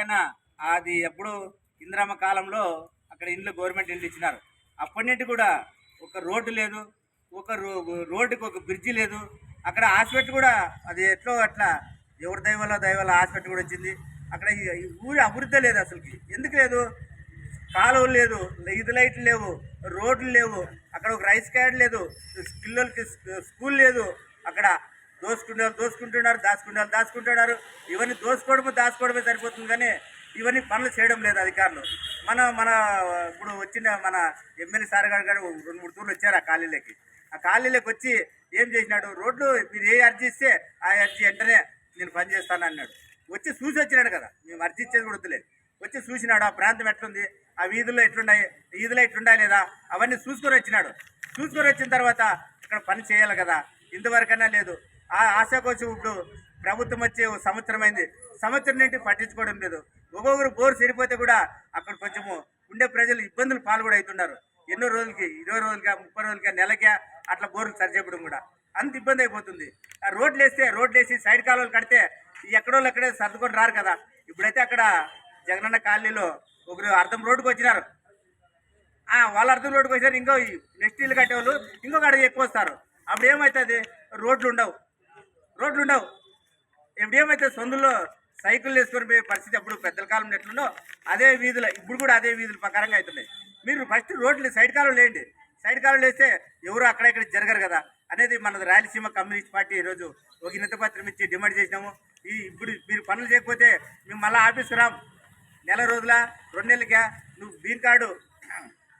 పక్కన అది ఎప్పుడు ఇందిరమ్మ కాలంలో అక్కడ ఇండ్లు గవర్నమెంట్ ఇండ్లు ఇచ్చినారు. అప్పటి నుండి కూడా ఒక రోడ్డు లేదు ఒక రో- రోడ్డుకి ఒక బ్రిడ్జి లేదు. అక్కడ హాస్పిటల్ కూడా అది ఎట్లో అట్లా ఎవరి దైవలో దయవల్ల హాస్పిటల్ కూడా వచ్చింది. అక్కడ ఈ- ఊరి అభివృద్ధి లేదు అసలుకి. ఎందుకు లేదు? కాలువలు లేదు ఇది లైట్లు లేవు రోడ్లు లేవు అక్కడ ఒక రైస్ క్యాడ్ లేదు పిల్లలకి స్కూల్ లేదు అక్కడ దోసుకుంటున్నారు దోసుకుంటున్నారు దాచుకుంటున్నారు దాచుకుంటున్నారు. ఇవన్నీ దోసుకోవడమే దాచుకోవడమే సరిపోతుంది కానీ ఇవన్నీ పనులు చేయడం లేదు అధికారులు. మన మన ఇప్పుడు వచ్చిన మన ఎమ్మెల్యే సార్ గారు గారు రెండు మూడు తూర్లు వచ్చారు ఆ ఖాళీలకి ఆ ఖాళీలకి వచ్చి ఏం చేసినాడు? రోడ్లు మీరు ఏ అర్జీ ఇస్తే ఆ అర్జీ వెంటనే నేను పని చేస్తాను అన్నాడు. వచ్చి చూసి వచ్చినాడు కదా. మేము అర్జీ ఇచ్చేది కూడా వద్దులేదు వచ్చి చూసినాడు ఆ ప్రాంతం ఎట్లుంది? ఆ వీధుల్లో ఎట్లున్నాయి? వీధులు ఎట్లుండాయి లేదా? అవన్నీ చూసుకొని వచ్చినాడు. చూసుకొని వచ్చిన తర్వాత ఇక్కడ పని చేయాలి కదా. ఇంతవరకైనా లేదు. ఆ ఆశకు ఇప్పుడు ప్రభుత్వం వచ్చే ఓ సంవత్సరం అయింది. సంవత్సరం నుండి పట్టించుకోవడం లేదు. ఒక్కొక్కరు బోరు సరిపోతే కూడా అక్కడ కొంచెము ఉండే ప్రజలు ఇబ్బందులు పాలు కూడా అవుతున్నారు ఎన్నో రోజులకి ఇరవై రోజులకి ముప్పై రోజులుగా నెలకే అట్లా బోర్లు సరిచేపడం కూడా. అంత ఇబ్బంది అయిపోతుంది. ఆ రోడ్లు వేస్తే రోడ్లు వేసి సైడ్ కాలువలు కడితే ఎక్కడో ఎక్కడే సర్దుకొని రారు కదా. ఇప్పుడైతే అక్కడ జగనన్న కాలనీలో ఒకరు అర్థం రోడ్డుకు వచ్చినారు. వాళ్ళు అర్థం రోడ్డుకు వచ్చినారు. ఇంకో నెక్స్ట్ ఇల్లు కట్టేవాళ్ళు ఇంకొక అడుగు ఎక్కువ వస్తారు. అప్పుడు ఏమవుతుంది రోడ్లు ఉండవు. రోడ్లు ఉండవు ఇప్పుడు ఏమైతే సొందుల్లో సైకిల్ వేసుకొని పోయే పరిస్థితి అప్పుడు పెద్దల కాలంలో ఎట్లుండో అదే వీధులు ఇప్పుడు కూడా అదే వీధుల ప్రకారంగా అవుతున్నాయి. మీరు ఫస్ట్ రోడ్లు సైడ్ కాలం లేండి సైడ్ కాలం వేస్తే ఎవరు అక్కడ ఇక్కడ జరగరు కదా. అనేది మన రాయలసీమ కమ్యూనిస్ట్ పార్టీ ఈరోజు ఒక వినతి ఇచ్చి డిమాండ్ చేసినాము. ఈ ఇప్పుడు మీరు పనులు చేయకపోతే మేము మళ్ళీ ఆఫీస్ రాం. నెల రోజుల రెండు నెలలకే నువ్వు బీన్ కార్డు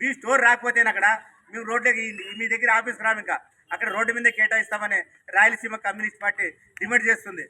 బీ స్టోర్ రాకపోతేనక్కడ మేము రోడ్లకి మీ దగ్గర ఆఫీస్ రాము ఇంకా. అక్కడ రోడ్డు మీద కేటాయిస్తామని రాయలసీమ కమ్యూనిస్ట్ పార్టీ డిమాండ్ చేస్తుంది.